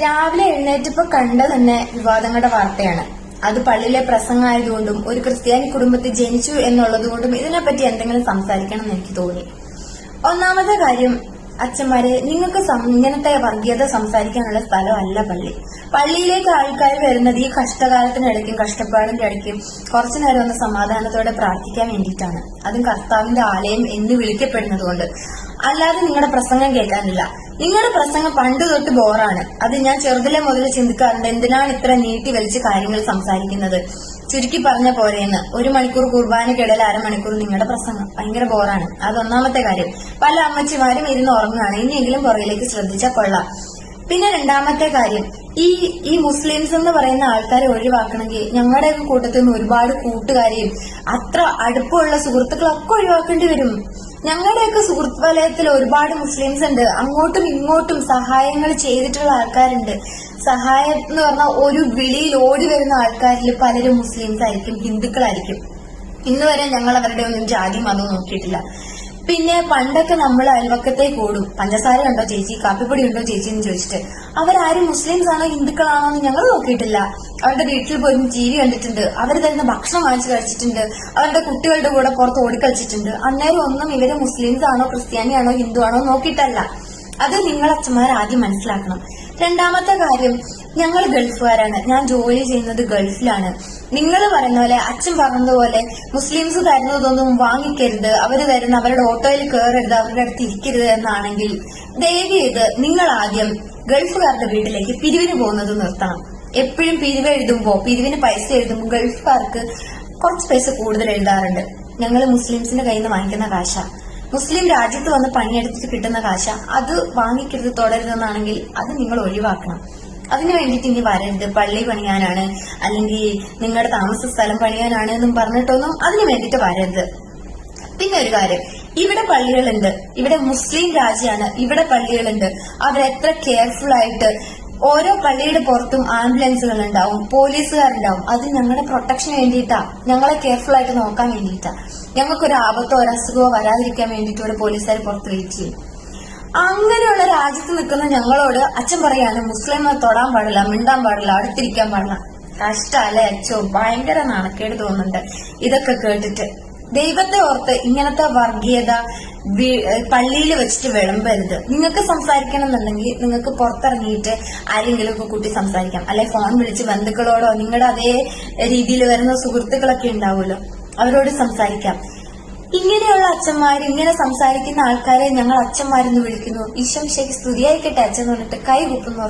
രാവിലെ എഴുന്നേറ്റപ്പോ കണ്ട തന്നെ വിവാദങ്ങളുടെ വാർത്തയാണ്. അത് പള്ളിയിലെ പ്രസംഗമായതുകൊണ്ടും ഒരു ക്രിസ്ത്യാനി കുടുംബത്തിൽ ജനിച്ചു എന്നുള്ളതുകൊണ്ടും ഇതിനെപ്പറ്റി എന്തെങ്കിലും സംസാരിക്കണം എന്ന് എനിക്ക് തോന്നി. ഒന്നാമത്തെ കാര്യം അച്ഛന്മാരെ നിങ്ങൾക്ക് ഇങ്ങനത്തെ വർഗീയത സംസാരിക്കാനുള്ള സ്ഥലമല്ല പള്ളി. പള്ളിയിലേക്ക് ആൾക്കാർ വരുന്നത് ഈ കഷ്ടകാലത്തിനിടയ്ക്കും കഷ്ടപ്പാടിന്റെ ഇടയ്ക്കും കുറച്ചു നേരം ഒന്ന് സമാധാനത്തോടെ പ്രാർത്ഥിക്കാൻ വേണ്ടിയിട്ടാണ്. അതും കർത്താവിന്റെ ആലയം എന്ന് വിളിക്കപ്പെടുന്നത് കൊണ്ട്. അല്ലാതെ നിങ്ങളുടെ പ്രസംഗം കേൾക്കാനില്ല. നിങ്ങളുടെ പ്രസംഗം പണ്ട് തൊട്ട് ബോറാണ്. അത് ഞാൻ ചെറുതിലെ മുതൽ ചിന്തിക്കാറുണ്ട് എന്തിനാണ് ഇത്ര നീട്ടി വലിച്ച് കാര്യങ്ങൾ സംസാരിക്കുന്നത്? ചുരുക്കി പറഞ്ഞ പോലെയെന്ന് ഒരു മണിക്കൂർ കുർബാനക്കിടയിൽ അരമണിക്കൂർ നിങ്ങളുടെ പ്രസംഗം. ഭയങ്കര ബോറാണ്. അത് ഒന്നാമത്തെ കാര്യം. പല അമ്മച്ചിമാരും ഇരുന്ന് ഉറങ്ങുകയാണ്. ഇനിയെങ്കിലും പുറകിലേക്ക് ശ്രദ്ധിച്ചാൽ കൊള്ളാം. പിന്നെ രണ്ടാമത്തെ കാര്യം. ഈ ഈ മുസ്ലിംസ് എന്ന് പറയുന്ന ആൾക്കാരെ ഒഴിവാക്കണമെങ്കിൽ ഞങ്ങളുടെ കൂട്ടത്തിൽ നിന്ന് ഒരുപാട് കൂട്ടുകാരെയും അത്ര അടുപ്പമുള്ള സുഹൃത്തുക്കളൊക്കെ ഒഴിവാക്കേണ്ടി വരും. ഞങ്ങളുടെയൊക്കെ സുഹൃത്ത് വലയത്തിൽ ഒരുപാട് മുസ്ലിംസ് ഉണ്ട്. അങ്ങോട്ടും ഇങ്ങോട്ടും സഹായങ്ങൾ ചെയ്തിട്ടുള്ള ആൾക്കാരുണ്ട്. സഹായം എന്ന് പറഞ്ഞാൽ ഒരു വിളിയിൽ ഓടി വരുന്ന ആൾക്കാരിൽ പലരും മുസ്ലിംസ് ആയിരിക്കും ഹിന്ദുക്കളായിരിക്കും. ഇന്നുവരെ ഞങ്ങൾ അവരുടെ ഒന്നും ജാതി മതവും നോക്കിയിട്ടില്ല. പിന്നെ പണ്ടൊക്കെ നമ്മൾ അയൽവക്കത്തേക്ക് ഓടും പഞ്ചസാര ഉണ്ടോ ചേച്ചി? കാപ്പിപ്പൊടി ഉണ്ടോ ചേച്ചി എന്ന് ചോദിച്ചിട്ട്. അവരാരും മുസ്ലിംസ് ആണോ ഹിന്ദുക്കളാണോ എന്ന് ഞങ്ങൾ നോക്കിയിട്ടില്ല. അവരുടെ വീട്ടിൽ പോയി ടി വി കണ്ടിട്ടുണ്ട്. അവർ തരുന്ന ഭക്ഷണം വാങ്ങിച്ചു കഴിച്ചിട്ടുണ്ട്. അവരുടെ കുട്ടികളുടെ കൂടെ പുറത്ത് ഓടിക്കളിച്ചിട്ടുണ്ട് അന്നേരം ഒന്നും ഇവർ മുസ്ലിംസ് ആണോ ക്രിസ്ത്യാനി ആണോ ഹിന്ദു ആണോ നോക്കിയിട്ടല്ല. അത് നിങ്ങൾ അച്ഛന്മാർ ആദ്യം മനസ്സിലാക്കണം. രണ്ടാമത്തെ കാര്യം ഞങ്ങൾ ഗൾഫുകാരാണ്. ഞാൻ ജോലി ചെയ്യുന്നത് ഗൾഫിലാണ്. നിങ്ങൾ പറയുന്ന പോലെ അച്ഛൻ പറഞ്ഞതുപോലെ മുസ്ലിംസ് തരുന്നതൊന്നും വാങ്ങിക്കരുത്. അവർ തരുന്ന അവരുടെ ഓട്ടോയിൽ കയറരുത് അവരുടെ അടുത്ത് ഇരിക്കരുത് എന്നാണെങ്കിൽ ദയവ് ചെയ്ത് നിങ്ങൾ ആദ്യം ഗൾഫുകാരുടെ വീട്ടിലേക്ക് പിരിവിന് പോകുന്നത് നിർത്തണം. എപ്പോഴും പിരിവ് എഴുതുമ്പോ പിരിവിന് പൈസ എഴുതുമ്പോൾ ഗൾഫുകാർക്ക് കുറച്ച് പൈസ കൂടുതൽ എഴുതാറുണ്ട്. ഞങ്ങൾ മുസ്ലിംസിന്റെ കയ്യിൽ നിന്ന് വാങ്ങിക്കുന്ന കാശ. മുസ്ലിം രാജ്യത്ത് വന്ന് പണിയെടുത്തിട്ട് കിട്ടുന്ന കാശ അത് വാങ്ങിക്കരുത് തുടരുതെന്നാണെങ്കിൽ അത് നിങ്ങൾ ഒഴിവാക്കണം. അതിനു വേണ്ടിയിട്ട് ഇനി വരരുത് പള്ളി പണിയാനാണ് അല്ലെങ്കിൽ നിങ്ങളുടെ താമസ സ്ഥലം പണിയാനാണ് എന്നും പറഞ്ഞിട്ടൊന്നും അതിനു വേണ്ടിയിട്ട് വരരുത്. പിന്നെ ഒരു കാര്യം ഇവിടെ പള്ളികളുണ്ട്. ഇവിടെ മുസ്ലിം രാജ്യമാണ് ഇവിടെ പള്ളികളുണ്ട്. അവരെത്ര കെയർഫുൾ ആയിട്ട് ഓരോ പള്ളിയുടെ പുറത്തും ആംബുലൻസുകൾ ഉണ്ടാവും പോലീസുകാരുണ്ടാവും. അത് ഞങ്ങളുടെ പ്രൊട്ടക്ഷന് വേണ്ടിയിട്ടാ. ഞങ്ങളെ കെയർഫുൾ ആയിട്ട് നോക്കാൻ വേണ്ടിയിട്ടാ. ഞങ്ങൾക്കൊരു ആപത്തോ ഒരു അസുഖമോ വരാതിരിക്കാൻ വേണ്ടിട്ട് ഒരു പോലീസുകാർ പുറത്ത് വെയിറ്റ് ചെയ്യും. അങ്ങനെയുള്ള രാജ്യത്ത് നിൽക്കുന്ന ഞങ്ങളോട് അച്ഛൻ പറയാണ് മുസ്ലിം തൊടാൻ പാടില്ല മിണ്ടാൻ പാടില്ല അടുത്തിരിക്കാൻ പാടില്ല. കഷ്ടല്ലേ അച്ഛോ? ഭയങ്കര നാണക്കേട് തോന്നുന്നുണ്ട്. ഇതൊക്കെ കേട്ടിട്ട്. ദൈവത്തെ ഓർത്ത് ഇങ്ങനത്തെ വർഗീയത പള്ളിയിൽ വെച്ചിട്ട് വിളമ്പരുത്. നിങ്ങൾക്ക് സംസാരിക്കണം എന്നുണ്ടെങ്കിൽ നിങ്ങൾക്ക് പുറത്തിറങ്ങിയിട്ട് ആരെങ്കിലും ഒക്കെ കൂട്ടി സംസാരിക്കാം. അല്ലെ ഫോൺ വിളിച്ച് ബന്ധുക്കളോടോ നിങ്ങളുടെ അതേ രീതിയിൽ വരുന്ന സുഹൃത്തുക്കളൊക്കെ ഉണ്ടാവുമല്ലോ അവരോട് സംസാരിക്കാം. ഇങ്ങനെയുള്ള അച്ഛന്മാർ ഇങ്ങനെ സംസാരിക്കുന്ന ആൾക്കാരെ ഞങ്ങൾ അച്ഛന്മാരെന്ന് വിളിക്കുന്നു. ഈശം ശരി സ്തുതിയായിക്കട്ടെ അച്ഛൻ എന്ന് പറഞ്ഞിട്ട് കൈ കുപ്പുന്നു